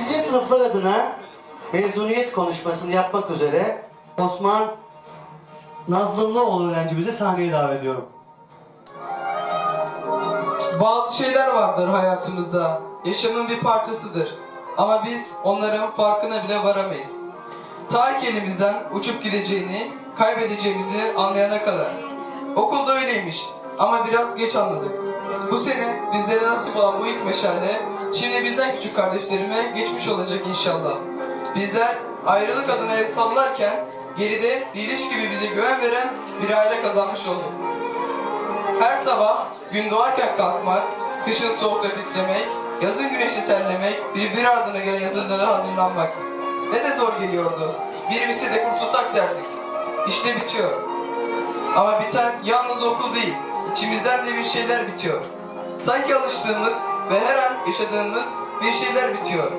8. sınıflar adına mezuniyet konuşmasını yapmak üzere Osman Nazlımlıoğlu öğrencimizi sahneye davet ediyorum. Bazı şeyler vardır hayatımızda. Yaşamın bir parçasıdır. Ama biz onların farkına bile varamayız. Ta ki elimizden uçup gideceğini, kaybedeceğimizi anlayana kadar. Okulda öyleymiş ama biraz geç anladık. Bu sene bizlere nasip olan bu ilk meşale, şimdi bizden küçük kardeşlerime geçmiş olacak inşallah. Bizler ayrılık adına el sallarken, geride diliş gibi bize güven veren bir aile kazanmış olduk. Her sabah gün doğarken kalkmak, kışın soğukta titremek, yazın güneşte terlemek, bir bir ardına gelen yazılara hazırlanmak. Ne de zor geliyordu. Bir bilse de kurtulsak derdik. İşte bitiyor. Ama biten yalnız okul değil, içimizden de bir şeyler bitiyor. Sanki alıştığımız ve her an yaşadığımız bir şeyler bitiyor.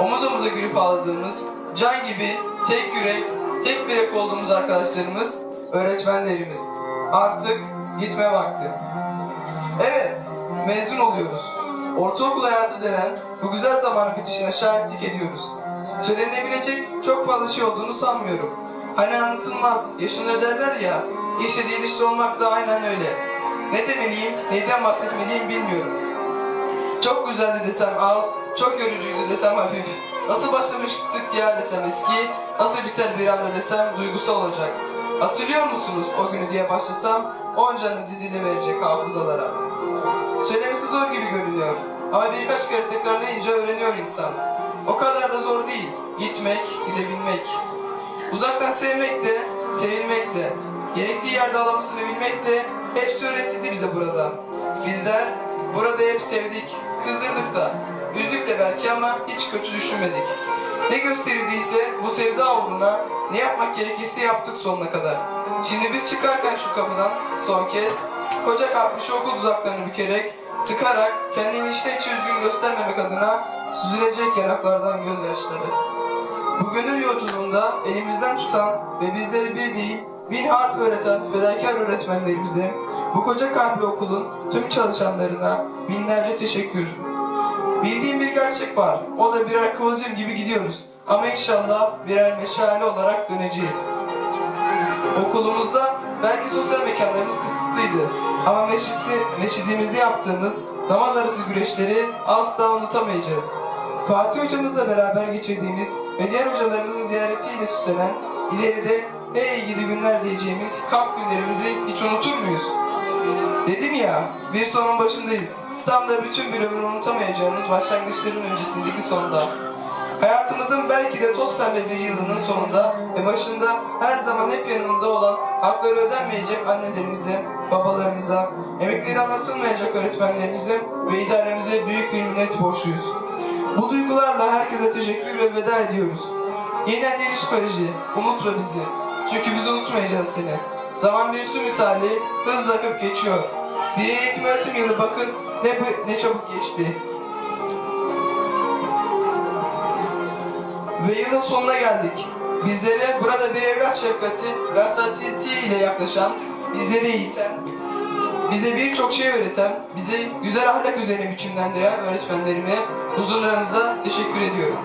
Omuz omuza gülüp ağladığımız, can gibi tek yürek, tek bilek olduğumuz arkadaşlarımız, öğretmenlerimiz. Artık gitme vakti. Evet, mezun oluyoruz. Ortaokul hayatı denen bu güzel zamanın bitişine şahitlik ediyoruz. Söylenebilecek çok fazla şey olduğunu sanmıyorum. Hani anlatılmaz, yaşınları derler ya, işte değil işte olmak da aynen öyle. Ne demeliyim, neyden bahsetmeliyim bilmiyorum. Çok güzeldi desem az, çok yorucuydu desem hafif. Nasıl başlamıştık ya desem eski, nasıl biter bir anda desem duygusal olacak. Hatırlıyor musunuz o günü diye başlasam, oncanı diziyle verecek hafızalara. Söylemesi zor gibi görünüyor. Ama birkaç kere tekrarlayınca öğreniyor insan. O kadar da zor değil. Gitmek, gidebilmek. Uzaktan sevmek de, sevilmek de. Gerektiği yerde alamasını bilmek de hepsi öğretildi bize burada. Bizler burada hep sevdik, kızdırdık da, üzdük de belki ama hiç kötü düşünmedik. Ne gösterildiyse bu sevda uğruna ne yapmak gerekirse yaptık sonuna kadar. Şimdi biz çıkarken şu kapıdan son kez koca kalkmış okul dudaklarını bükerek, sıkarak kendini içten içe üzgün göstermemek adına süzülecek yanaklardan gözyaşları. Bu gönül yolculuğunda elimizden tutan ve bizleri bir değil bin harf öğreten fedakar öğretmenlerimize, bu koca kalpli okulun tüm çalışanlarına binlerce teşekkür. Bildiğim bir gerçek var. O da birer kıvılcım gibi gidiyoruz. Ama inşallah birer meşale olarak döneceğiz. Okulumuzda belki sosyal mekanlarımız kısıtlıydı. Ama meşritte, meşridimizde yaptığımız namaz arası güreşleri asla unutamayacağız. Fatih hocamızla beraber geçirdiğimiz ve diğer hocalarımızın ziyaretiyle süslenen ileride hey gidi günler diyeceğimiz kamp günlerimizi hiç unutur muyuz? Dedim ya, bir sonun başındayız. Tam da bütün bir ömür unutamayacağımız başlangıçların öncesindeki sonda. Hayatımızın belki de toz pembe bir yılının sonunda ve başında her zaman hep yanımda olan hakları ödenmeyecek annelerimize, babalarımıza, emekleri anlatılmayacak öğretmenlerimize ve idaremize büyük bir minnet borçluyuz. Bu duygularla herkese teşekkür ve veda ediyoruz. Yeniden Deniz Koleji, unutma bizi. Çünkü biz unutmayacağız seni. Zaman bir su misali hızla akıp geçiyor. Bir eğitim öğretim yılı bakın ne, ne çabuk geçti. Ve yılın sonuna geldik. Bizlere burada bir evlat şefkati ve hassasiyeti ile yaklaşan, bizleri eğiten, bize birçok şey öğreten, bize güzel ahlak üzerine biçimlendiren öğretmenlerime huzurlarınızda teşekkür ediyorum.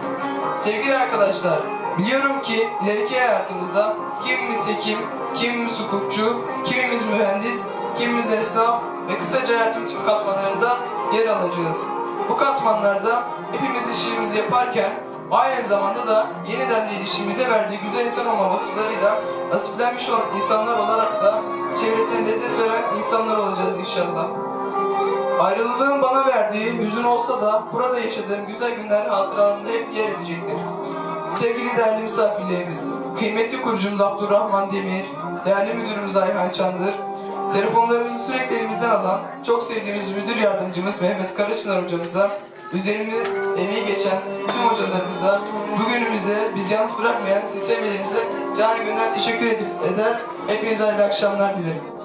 Sevgili arkadaşlar, biliyorum ki ileriki hayatımızda kimimiz hekim, kimimiz hukukçu, kimimiz mühendis, kimimiz esnaf ve kısaca hayatın tüm katmanlarında yer alacağız. Bu katmanlarda hepimiz işimizi yaparken aynı zamanda da yeniden değil işimize verdiği güzel insan olma vasıflarıyla nasiplenmiş olan insanlar olarak da çevresine lezzet veren insanlar olacağız inşallah. Ayrılığın bana verdiği hüzün olsa da burada yaşadığım güzel günler hatıralarımda hep yer edecektir. Sevgili değerli misafirlerimiz, kıymetli kurucumuz Abdurrahman Demir, değerli müdürümüz Ayhan Çandır, telefonlarımızı sürekli elimizden alan çok sevdiğimiz müdür yardımcımız Mehmet Karaçınar hocamıza, üzerinde emeği geçen tüm hocalarımıza, bugünümüzde biz yalnız bırakmayan siz canı gönülden teşekkür edip eder. Hepinize hayırlı akşamlar dilerim.